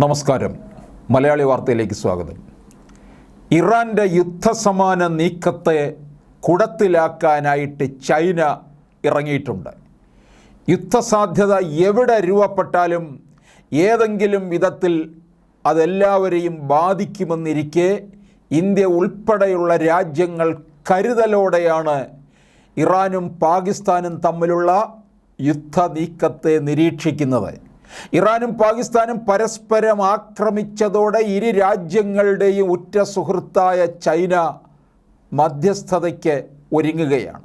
നമസ്കാരം. മലയാളി വാർത്തയിലേക്ക് സ്വാഗതം. ഇറാന്റെ യുദ്ധസമാന നീക്കത്തെ കുടത്തിലാക്കാനായിട്ട് ചൈന ഇറങ്ങിയിട്ടുണ്ട്. യുദ്ധസാധ്യത എവിടെ രൂപപ്പെട്ടാലും ഏതെങ്കിലും വിധത്തിൽ അതെല്ലാവരെയും ബാധിക്കുമെന്നിരിക്കെ ഇന്ത്യ ഉൾപ്പെടെയുള്ള രാജ്യങ്ങൾ കരുതലോടെയാണ് ഇറാനും പാകിസ്ഥാനും തമ്മിലുള്ള യുദ്ധ നീക്കത്തെ നിരീക്ഷിക്കുന്നത്. ഇറാനും പാകിസ്ഥാനും പരസ്പരം ആക്രമിച്ചതോടെ ഇരു രാജ്യങ്ങളുടെയും ഉറ്റ സുഹൃത്തായ ചൈന മധ്യസ്ഥതയ്ക്ക് ഒരുങ്ങുകയാണ്.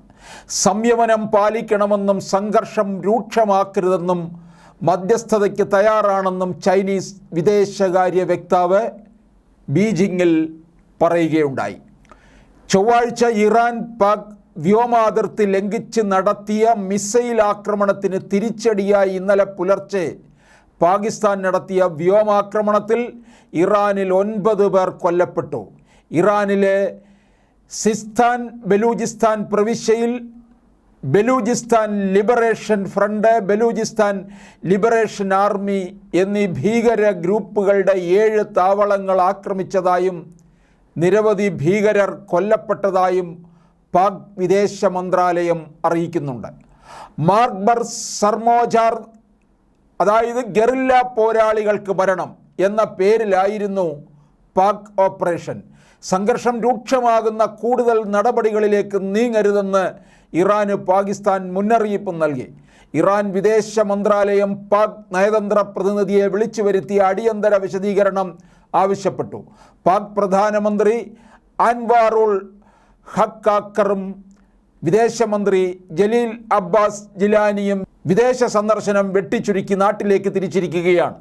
സംയമനം പാലിക്കണമെന്നും സംഘർഷം രൂക്ഷമാക്കരുതെന്നും മധ്യസ്ഥതയ്ക്ക് തയ്യാറാണെന്നും ചൈനീസ് വിദേശകാര്യ വക്താവ് ബീജിങ്ങിൽ പറയുകയുണ്ടായി. ചൊവ്വാഴ്ച ഇറാൻ പാക് വ്യോമാതിർത്തി ലംഘിച്ച് നടത്തിയ മിസൈൽ ആക്രമണത്തിന് തിരിച്ചടിയായി ഇന്നലെ പുലർച്ചെ പാകിസ്ഥാൻ നടത്തിയ വ്യോമാക്രമണത്തിൽ ഇറാനിൽ ഒൻപത് പേർ കൊല്ലപ്പെട്ടു. ഇറാനിലെ സിസ്ഥാൻ ബലൂചിസ്ഥാൻ പ്രവിശ്യയിൽ Baluchistan Liberation Front Baluchistan Liberation Army എന്നീ ഭീകര ഗ്രൂപ്പുകളുടെ ഏഴ് താവളങ്ങൾ ആക്രമിച്ചതായും നിരവധി ഭീകരർ കൊല്ലപ്പെട്ടതായും പാക് വിദേശ മന്ത്രാലയം അറിയിക്കുന്നുണ്ട്. മാർബർ സർമോജാർ അതായത് ഗറില്ല പോരാളികൾക്ക് ഭരണം എന്ന പേരിലായിരുന്നു പാക് ഓപ്പറേഷൻ. സംഘർഷം രൂക്ഷമാകുന്ന കൂടുതൽ നടപടികളിലേക്ക് നീങ്ങരുതെന്ന് ഇറാന് പാകിസ്ഥാൻ മുന്നറിയിപ്പ് നൽകി. ഇറാൻ വിദേശ മന്ത്രാലയം പാക് നയതന്ത്ര പ്രതിനിധിയെ വിളിച്ചു വരുത്തിയ അടിയന്തര വിശദീകരണം ആവശ്യപ്പെട്ടു. പാക് പ്രധാനമന്ത്രി അൻവാറുൾ ഹക്കാക്കറും വിദേശമന്ത്രി ജലീൽ അബ്ബാസ് ജിലാനിയും വിദേശ സന്ദർശനം വെട്ടിച്ചുരുക്കി നാട്ടിലേക്ക് തിരിച്ചിരിക്കുകയാണ്.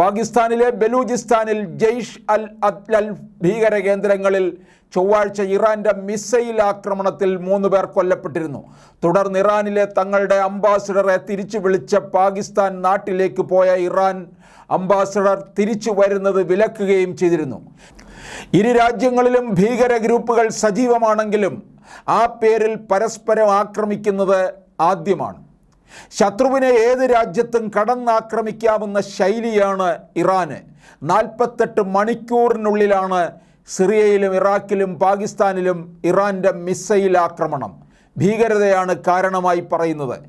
പാകിസ്ഥാനിലെ ബലൂചിസ്ഥാനിൽ ജെയ്ഷ് അൽ അത്ലൽ ഭീകര കേന്ദ്രങ്ങളിൽ ചൊവ്വാഴ്ച ഇറാന്റെ മിസൈൽ ആക്രമണത്തിൽ മൂന്ന് പേർ കൊല്ലപ്പെട്ടിരുന്നു. തുടർന്ന് ഇറാനിലെ തങ്ങളുടെ അംബാസിഡറെ തിരിച്ചു വിളിച്ച പാകിസ്ഥാൻ നാട്ടിലേക്ക് പോയ ഇറാൻ അംബാസിഡർ തിരിച്ചു വരുന്നത് വിലക്കുകയും ചെയ്തിരുന്നു. ഇരു രാജ്യങ്ങളിലും ഭീകര ഗ്രൂപ്പുകൾ സജീവമാണെങ്കിലും ആ പേരിൽ പരസ്പരം ആക്രമിക്കുന്നത് ആദ്യമാണ്. ശത്രുവിനെ ഏത് രാജ്യത്തും കടന്നാക്രമിക്കാവുന്ന ശൈലിയാണ് ഇറാന്. നാൽപ്പത്തെട്ട് മണിക്കൂറിനുള്ളിലാണ് സിറിയയിലും ഇറാഖിലും പാകിസ്ഥാനിലും ഇറാന്റെ മിസൈൽ ആക്രമണം. ഭീകരതയാണ് കാരണമായി പറയുന്നത്.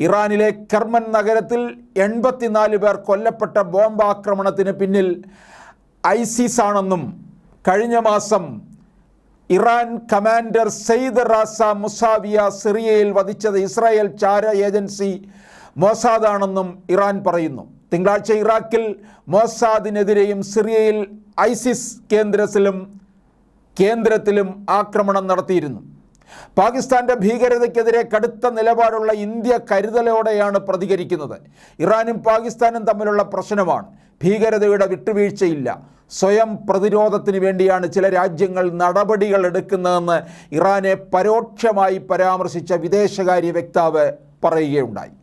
ഇറാനിലെ കർമൻ നഗരത്തിൽ എൺപത്തിനാല് പേർ കൊല്ലപ്പെട്ട ബോംബാക്രമണത്തിന് പിന്നിൽ ഐസിസ് ആണെന്നും കഴിഞ്ഞ മാസം ഇറാൻ കമാൻഡർ സെയ്ദ് റാസ മുസാവിയ സിറിയയിൽ വധിച്ചത് ഇസ്രായേൽ ചാര ഏജൻസി മോസാദാണെന്നും ഇറാൻ പറയുന്നു. തിങ്കളാഴ്ച ഇറാഖിൽ മോസാദിനെതിരെയും സിറിയയിൽ ഐസിസ് കേന്ദ്രത്തിലും കേന്ദ്രത്തിലും ആക്രമണം നടത്തിയിരുന്നു. പാകിസ്ഥാന്റെ ഭീകരതയ്ക്കെതിരെ കടുത്ത നിലപാടുള്ള ഇന്ത്യ കരുതലോടെയാണ് പ്രതികരിക്കുന്നത്. ഇറാനും പാകിസ്ഥാനും തമ്മിലുള്ള പ്രശ്നമാണ്. ഭീകരതയുടെ വിട്ടുവീഴ്ചയില്ല. സ്വയം പ്രതിരോധത്തിന് വേണ്ടിയാണ് ചില രാജ്യങ്ങൾ നടപടികൾ എടുക്കുന്നതെന്ന് ഇറാനെ പരോക്ഷമായി പരാമർശിച്ച വിദേശകാര്യ വക്താവ് പറയുകയുണ്ടായി.